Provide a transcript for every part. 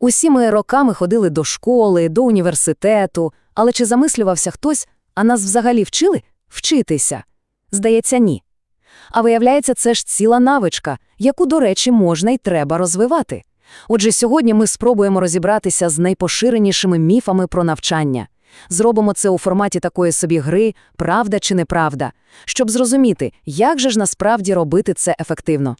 Усі ми роками ходили до школи, до університету, але чи замислювався хтось, а нас взагалі вчили вчитися? Здається, ні. А виявляється, це ж ціла навичка, яку, до речі, можна й треба розвивати. Отже, сьогодні ми спробуємо розібратися з найпоширенішими міфами про навчання. Зробимо це у форматі такої собі гри «Правда чи неправда», щоб зрозуміти, як же ж насправді робити це ефективно.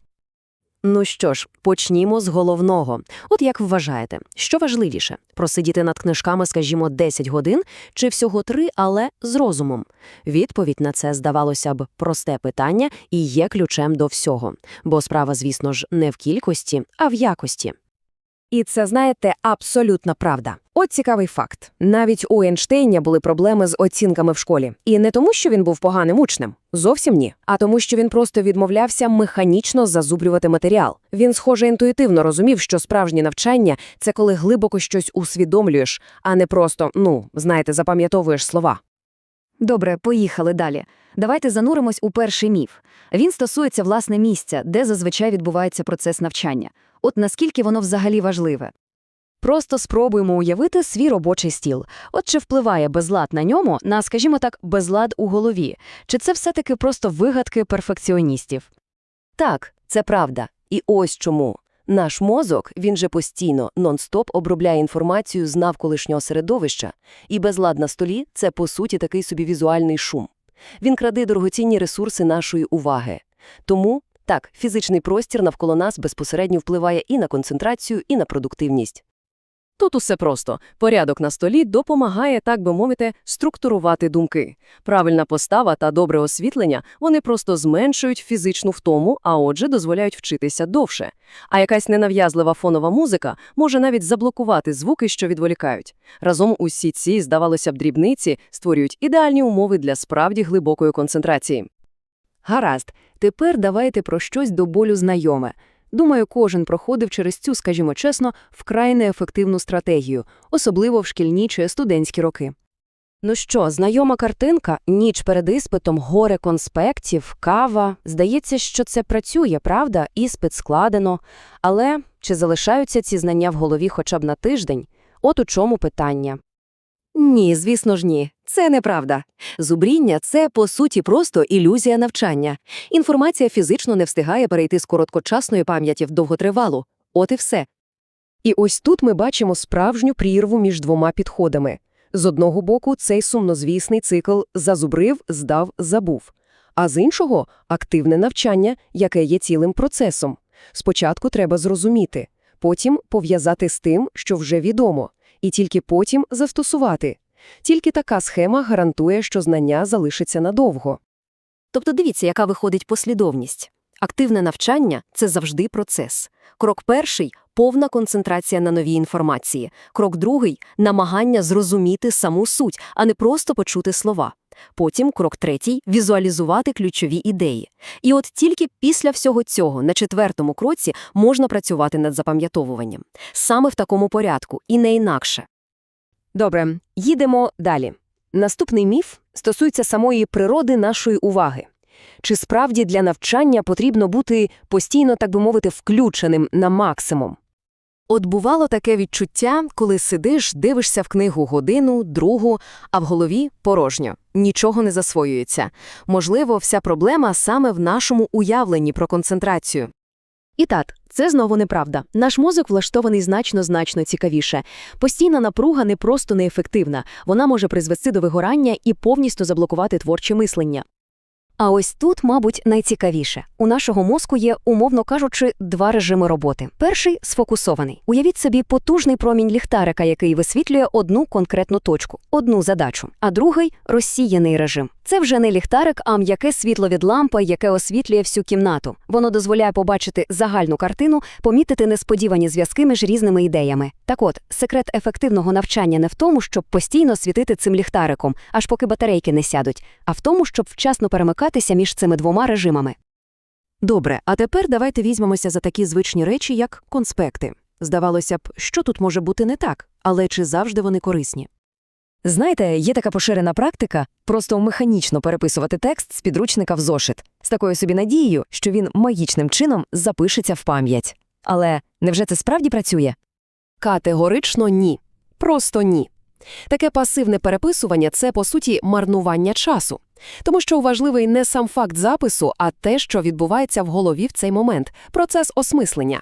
Ну що ж, почнімо з головного. От як вважаєте, що важливіше – просидіти над книжками, скажімо, 10 годин, чи всього 3, але з розумом? Відповідь на це, здавалося б, просте питання і є ключем до всього. Бо справа, звісно ж, не в кількості, а в якості. І це, знаєте, абсолютна правда. От цікавий факт. Навіть у Ейнштейна були проблеми з оцінками в школі. І не тому, що він був поганим учнем. Зовсім ні. А тому, що він просто відмовлявся механічно зазубрювати матеріал. Він, схоже, інтуїтивно розумів, що справжнє навчання – це коли глибоко щось усвідомлюєш, а не просто, ну, знаєте, запам'ятовуєш слова. Добре, поїхали далі. Давайте зануримось у перший міф. Він стосується власне місця, де зазвичай відбувається процес навчання. От наскільки воно взагалі важливе. Просто спробуємо уявити свій робочий стіл. От чи впливає безлад на ньому на, скажімо так, безлад у голові? Чи це все-таки просто вигадки перфекціоністів? Так, це правда. І ось чому. Наш мозок, він же постійно, нон-стоп обробляє інформацію з навколишнього середовища, і безлад на столі – це, по суті, такий собі візуальний шум. Він краде дорогоцінні ресурси нашої уваги. Тому, так, фізичний простір навколо нас безпосередньо впливає і на концентрацію, і на продуктивність. Тут усе просто. Порядок на столі допомагає, так би мовити, структурувати думки. Правильна постава та добре освітлення – вони просто зменшують фізичну втому, а отже дозволяють вчитися довше. А якась ненав'язлива фонова музика може навіть заблокувати звуки, що відволікають. Разом усі ці, здавалося б, дрібниці створюють ідеальні умови для справді глибокої концентрації. Гаразд, тепер давайте про щось до болю знайоме. Думаю, кожен проходив через цю, скажімо чесно, вкрай неефективну стратегію, особливо в шкільні чи студентські роки. Ну що, знайома картинка, ніч перед іспитом, горе конспектів, кава. Здається, що це працює, правда? Іспит складено. Але чи залишаються ці знання в голові хоча б на тиждень? От у чому питання. Ні, звісно ж ні. Це неправда. Зубріння – це, по суті, просто ілюзія навчання. Інформація фізично не встигає перейти з короткочасної пам'яті в довготривалу. От і все. І ось тут ми бачимо справжню прірву між двома підходами. З одного боку, цей сумнозвісний цикл «зазубрив, здав, забув». А з іншого – активне навчання, яке є цілим процесом. Спочатку треба зрозуміти, потім пов'язати з тим, що вже відомо, і тільки потім застосувати. Тільки така схема гарантує, що знання залишиться надовго. Тобто дивіться, яка виходить послідовність. Активне навчання – це завжди процес. Крок перший – повна концентрація на новій інформації. Крок другий – намагання зрозуміти саму суть, а не просто почути слова. Потім крок третій – візуалізувати ключові ідеї. І от тільки після всього цього, на четвертому кроці, можна працювати над запам'ятовуванням. Саме в такому порядку, і не інакше. Добре, їдемо далі. Наступний міф стосується самої природи нашої уваги. Чи справді для навчання потрібно бути постійно, так би мовити, включеним на максимум? От бувало таке відчуття, коли сидиш, дивишся в книгу годину, другу, а в голові порожньо, нічого не засвоюється. Можливо, вся проблема саме в нашому уявленні про концентрацію. І так, це знову неправда. Наш мозок влаштований значно-значно цікавіше. Постійна напруга не просто неефективна, вона може призвести до вигорання і повністю заблокувати творче мислення. А ось тут, мабуть, найцікавіше. У нашого мозку є, умовно кажучи, два режими роботи. Перший сфокусований. Уявіть собі потужний промінь ліхтарика, який висвітлює одну конкретну точку, одну задачу. А другий розсіяний режим. Це вже не ліхтарик, а м'яке світло від лампи, яке освітлює всю кімнату. Воно дозволяє побачити загальну картину, помітити несподівані зв'язки між різними ідеями. Так от, секрет ефективного навчання не в тому, щоб постійно світити цим ліхтариком, аж поки батарейки не сядуть, а в тому, щоб вчасно перемикатися між цими двома режимами. Добре, а тепер давайте візьмемося за такі звичні речі, як конспекти. Здавалося б, що тут може бути не так, але чи завжди вони корисні? Знаєте, є така поширена практика просто механічно переписувати текст з підручника в зошит, з такою собі надією, що він магічним чином запишеться в пам'ять. Але невже це справді працює? Категорично ні. Просто ні. Таке пасивне переписування це, по суті, марнування часу. Тому що важливий не сам факт запису, а те, що відбувається в голові в цей момент – процес осмислення.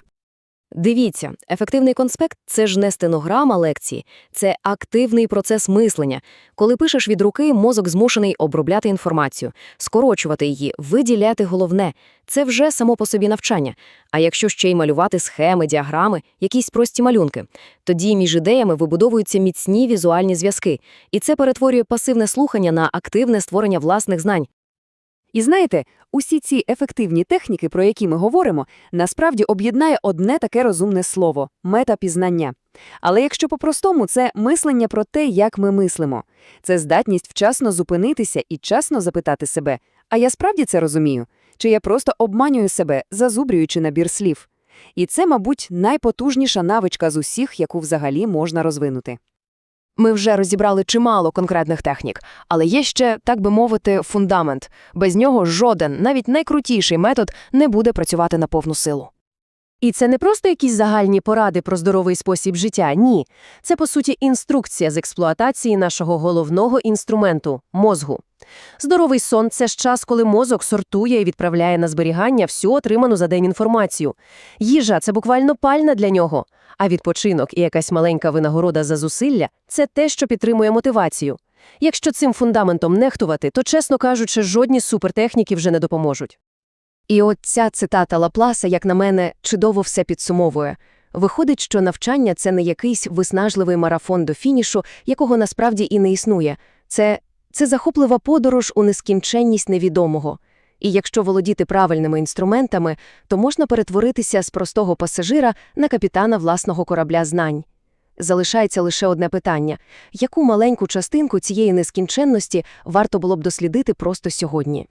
Дивіться, ефективний конспект – це ж не стенограма лекції, це активний процес мислення. Коли пишеш від руки, мозок змушений обробляти інформацію, скорочувати її, виділяти головне. Це вже само по собі навчання. А якщо ще й малювати схеми, діаграми, якісь прості малюнки, тоді між ідеями вибудовуються міцні візуальні зв'язки. І це перетворює пасивне слухання на активне створення власних знань. І знаєте, усі ці ефективні техніки, про які ми говоримо, насправді об'єднає одне таке розумне слово – метапізнання. Але якщо по-простому, це мислення про те, як ми мислимо. Це здатність вчасно зупинитися і чесно запитати себе, а я справді це розумію? Чи я просто обманюю себе, зазубрюючи набір слів? І це, мабуть, найпотужніша навичка з усіх, яку взагалі можна розвинути. Ми вже розібрали чимало конкретних технік, але є ще, так би мовити, фундамент. Без нього жоден, навіть найкрутіший метод не буде працювати на повну силу. І це не просто якісь загальні поради про здоровий спосіб життя, ні. Це, по суті, інструкція з експлуатації нашого головного інструменту – мозгу. Здоровий сон – це ж час, коли мозок сортує і відправляє на зберігання всю отриману за день інформацію. Їжа – це буквально пальна для нього. А відпочинок і якась маленька винагорода за зусилля – це те, що підтримує мотивацію. Якщо цим фундаментом нехтувати, то, чесно кажучи, жодні супертехніки вже не допоможуть. І от ця цитата Лапласа, як на мене, чудово все підсумовує. Виходить, що навчання – це не якийсь виснажливий марафон до фінішу, якого насправді і не існує. Це, це захоплива подорож у нескінченність невідомого. І якщо володіти правильними інструментами, то можна перетворитися з простого пасажира на капітана власного корабля знань. Залишається лише одне питання – яку маленьку частинку цієї нескінченності варто було б дослідити просто сьогодні?